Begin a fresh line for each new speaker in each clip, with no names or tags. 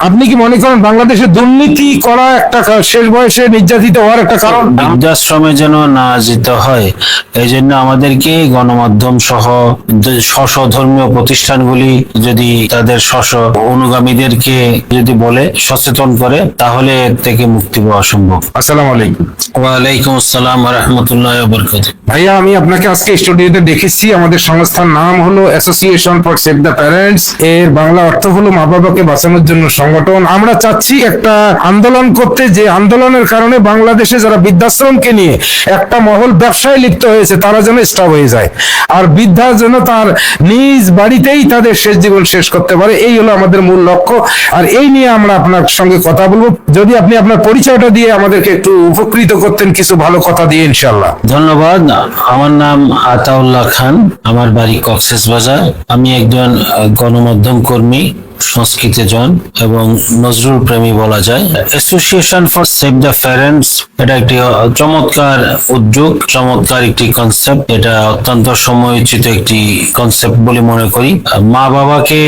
আপনি কি মনে করেন বাংলাদেশে দুর্নীতি করা একটা শেষ বয়সে নির্যাতিত হওয়ার একটা কারণ?
বৃদ্ধাশ্রমে যেন না যেতে হয় এই জন্য আমাদেরকে গণমাধ্যম সহ যে ধর্মীয় প্রতিষ্ঠানগুলি যদি তাদের স্ব অনুগামীদেরকে যদি বলে সচেতন করে তাহলে এর থেকে মুক্তি পাওয়া সম্ভব।
আসসালামু আলাইকুম।
ওয়ালাইকুম আসসালাম রহমতুল্লাহ বরকত
ভাইয়া আমি আপনাকে আজকে স্টুডিওতে দেখেছি আমাদের সংস্থার নাম হলো association for save the parents এর বাংলা অর্থ হলো মা বাবাকে বাঁচানোর জন্য সংগঠন। আমরা চাচ্ছি একটা আন্দোলন করতে, যে আন্দোলনের কারণে বাংলাদেশে যারা বৃদ্ধাশ্রমকে নিয়ে একটা মহল ব্যবসায় লিপ্ত হয়েছে, তারা যেন স্টপ হয়ে যায়। আর বৃদ্ধা যেন তার নিজ বাড়িতেই তাদের শেষ জীবন শেষ করতে পারে, এই হলো আমাদের মূল লক্ষ্য। আর এই নিয়ে আমরা আপনার সঙ্গে কথা বলব। যদি আপনি আপনার পরিচয়টা দিয়ে আমাদেরকে একটু উপকৃত করতেন, কিছু ভালো কথা দিয়ে ইনশাল্লাহ
ধন্যবাদ। আমার নাম আতাউল্লাহ খান। আমার বাড়ি কক্সেস বাজার। আমি একজন গণমাধ্যম কর্মী। সংস্কৃতি জন এবং নজরুল প্রেমী বলা যায়। Association for save the parents এটা একটি চমৎকার উদ্যোগ, চমৎকার একটি কনসেপ্ট এটা অত্যন্ত সময়োচিত একটি কনসেপ্ট বলে মনে করি। মা বাবাকে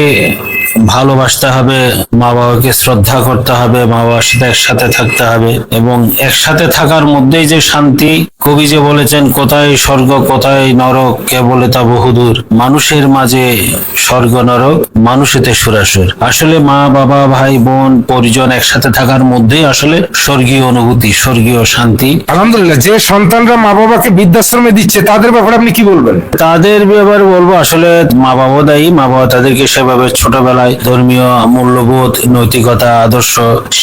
ভালোবাসতে হবে মা বাবাকে শ্রদ্ধা করতে হবে মা বাবার সাথে একসাথে থাকতে হবে এবং একসাথে থাকার মধ্যেই যে শান্তি কবি যে বলেছেন কোথায় স্বর্গ কোথায় নরক কে বলে তা বহুদূর। মানুষের মাঝে স্বর্গ নরক মানুষেতে সুরাসুর। আসলে মা বাবা ভাই বোন পরিজন একসাথে থাকার মধ্যেই আসলে স্বর্গীয় অনুভূতি স্বর্গীয় শান্তি।
আলহামদুলিল্লাহ যে সন্তানরা মা বাবাকে বৃদ্ধাশ্রমে দিচ্ছে তাদের ব্যাপারে আপনি কি বলবেন?
তাদের ব্যাপারে বলব আসলে মা বাবা দায়ী মা বাবা তাদেরকে সেভাবে ছোটবেলায় ধর্মীয় মূল্যবোধ নৈতিকতা আদর্শ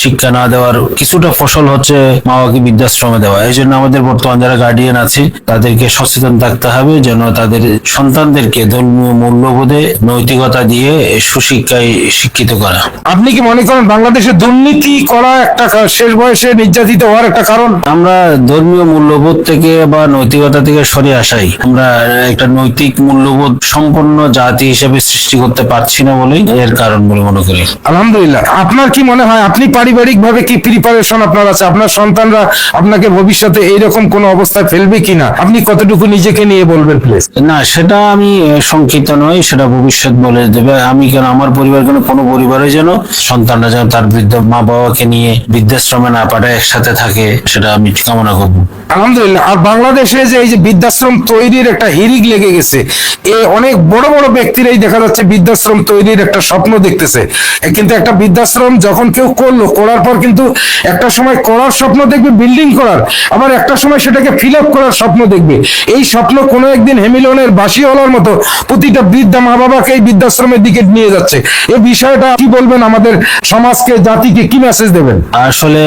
শিক্ষা না দেওয়ার কিছুটা ফসল হচ্ছে মা বাবাকে বৃদ্ধাশ্রমে দেওয়া। এই জন্য আমাদের বর্তমান যারা গার্ডিয়ান আছে তাদেরকে সচেতন থাকতে হবে যেন তাদের সন্তানদেরকে ধর্মীয় মূল্যবোধে নৈতিকতা দিয়ে সুশিক্ষায় শিক্ষিত করা।
আপনি কি মনে করেন বাংলাদেশে দুর্নীতি করা একটা শেষ বয়সে নির্যাতিত হওয়ার একটা কারণ?
আমরা ধর্মীয় মূল্যবোধ থেকে বা নৈতিকতা থেকে সরে আসাই। আমরা একটা নৈতিক মূল্যবোধ সম্পন্ন জাতি হিসেবে সৃষ্টি করতে পারছি না বলেই এর কারণ বলে মনে করি।
আলহামদুলিল্লাহ। আপনার কি মনে হয় আপনি পারিবারিক ভাবে কি প্রিপারেশন আপনার আছে? আপনার সন্তানরা আপনাকে ভবিষ্যতে এইরকম কোন অবস্থায় ফেলবে কিনা? আপনি কতটুকু নিজেকে নিয়ে বলবেন প্লিজ
না সেটা আমি শঙ্কিত নই সেটা ভবিষ্যৎ বলে দেবে। আমি কেন আমার পরিবার কেন কোনো পরিবারে যেন সন্তানরা যেন তার বৃদ্ধ মা বাবাকে নিয়ে বৃদ্ধাশ্রমে না পাঠায় একসাথে থাকে সেটা আমি কামনা করব।
আলহামদুলিল্লাহ। আর বাংলাদেশে যে এই যে বৃদ্ধাশ্রম তৈরির একটা হিরিক লেগে গেছে এ অনেক বড় বড় ব্যক্তিরাই দেখা যাচ্ছে বৃদ্ধাশ্রম তৈরির একটা স্বপ্ন দেখতেছে। কিন্তু একটা বৃদ্ধাশ্রম যখন কেউ করল, করার পর কিন্তু একটা সময় করার স্বপ্ন দেখবে বিল্ডিং করার। আবার একটা সময় সেটাকে ফিল আপ করার স্বপ্ন দেখবে। এই স্বপ্ন কোনো একদিন হেমিলনের বাসিওয়ালার মতো প্রতিটা বৃদ্ধা মা বাবাকে এই বৃদ্ধাশ্রমের দিকে নিয়ে যাচ্ছে। এই বিষয়টা কি বলবেন আমাদের সমাজকে, জাতিকে, কি মেসেজ দেবেন?
আসলে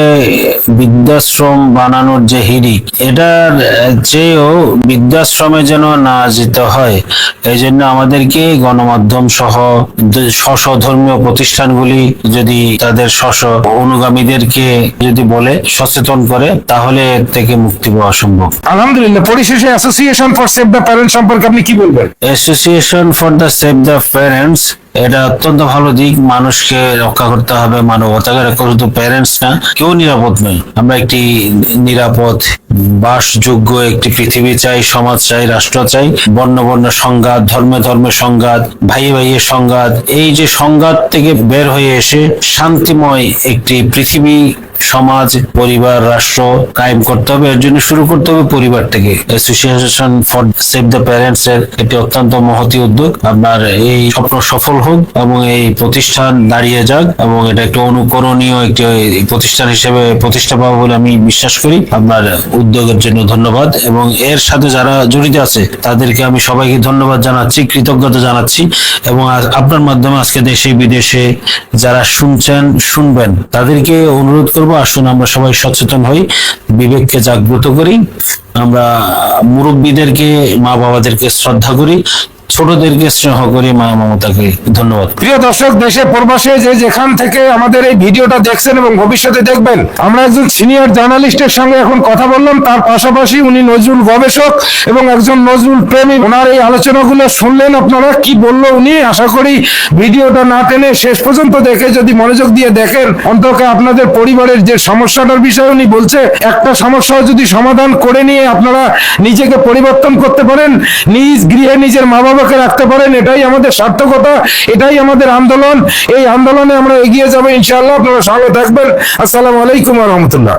বৃদ্ধাশ্রম বানানোর যে হিড়িক, এটার চেয়েও বৃদ্ধাশ্রমে যেন না যেতে হয় এই জন্য আমাদেরকে গণমাধ্যম সহ স্ব ধর্মীয় প্রতিষ্ঠানগুলি যদি তাদের স্ব অনুগামীদেরকে যদি বলে সচেতন করে তাহলে এর থেকে মুক্তি পাওয়া সম্ভব।
আলহামদুলিল্লাহ পরিশেষে association for save the parents সম্পর্কে আপনি কি বলবেন?
Association for the save the parents এটা অত্যন্ত ভালো দিক। মানুষকে রক্ষা করতে হবে মানবতাকে রক্ষা শুধু প্যারেন্টস না। কেউ নিরাপদ নয়। আমরা একটি নিরাপদ, বাসযোগ্য একটি পৃথিবী চাই, সমাজ চাই, রাষ্ট্র চাই। বর্ণ বর্ণ সংঘাত, ধর্মে ধর্মে সংঘাত ভাই ভাইয়ের সংঘাত, এই যে সংঘাত থেকে বের হয়ে এসে শান্তিময় একটি পৃথিবী, সমাজ, পরিবার, রাষ্ট্র কায়েম করতে হবে। এর জন্য শুরু করতে হবে পরিবার থেকে। Association for save the parents এর একটি অত্যন্ত মহতি উদ্যোগ। আপনার এই স্বপ্ন সফল হোক এবং এই প্রতিষ্ঠান দাঁড়িয়ে যাক এবং এটা একটি অনুকরণীয় একটি প্রতিষ্ঠান হিসেবে প্রতিষ্ঠা পাবো বলে আমি বিশ্বাস করি। আপনার উদ্যোগের জন্য ধন্যবাদ এবং এর সাথে যারা জড়িত আছে, তাদেরকে আমি সবাইকে ধন্যবাদ জানাচ্ছি, কৃতজ্ঞতা জানাচ্ছি এবং আপনার মাধ্যমে আজকে দেশে বিদেশে যারা শুনছেন, শুনবেন, তাদেরকে অনুরোধ করব, আসুন আমরা সবাই সচেতন হই, বিবেককে জাগ্রত করি, আমরা মুরব্বীদেরকে মা বাবাদেরকে শ্রদ্ধা করি ছোটদেরকে স্নেহ করি মা মমতাকে। ধন্যবাদ।
প্রিয় দর্শক, দেশে প্রবাসে যে যেখান থেকে আমাদের এই ভিডিওটা দেখছেন এবং ভবিষ্যতে দেখবেন, আমরা একজন সিনিয়র জার্নালিস্টের সঙ্গে এখন কথা বললাম। তার পাশাপাশি উনি নজরুল গবেষক এবং একজন নজরুল প্রেমী। ওনার এই আলোচনাগুলো শুনলেন আপনারা, কি বলল উনি? আশা করি ভিডিওটা না টেনে শেষ পর্যন্ত দেখে যদি মনোযোগ দিয়ে দেখেন অন্তত আপনাদের পরিবারের যে সমস্যাটার বিষয়ে উনি বলছে, একটা সমস্যা যদি সমাধান করে নিয়ে আপনারা নিজেকে পরিবর্তন করতে পারেন, নিজ গৃহে নিজের মা বাবাকে রাখতে পারেন, এটাই আমাদের সার্থকতা, এটাই আমাদের আন্দোলন। এই আন্দোলনে আমরা এগিয়ে যাব ইনশাআল্লাহ। আপনারা সঙ্গে থাকবেন। আসসালামু আলাইকুম রহমতুল্লাহ।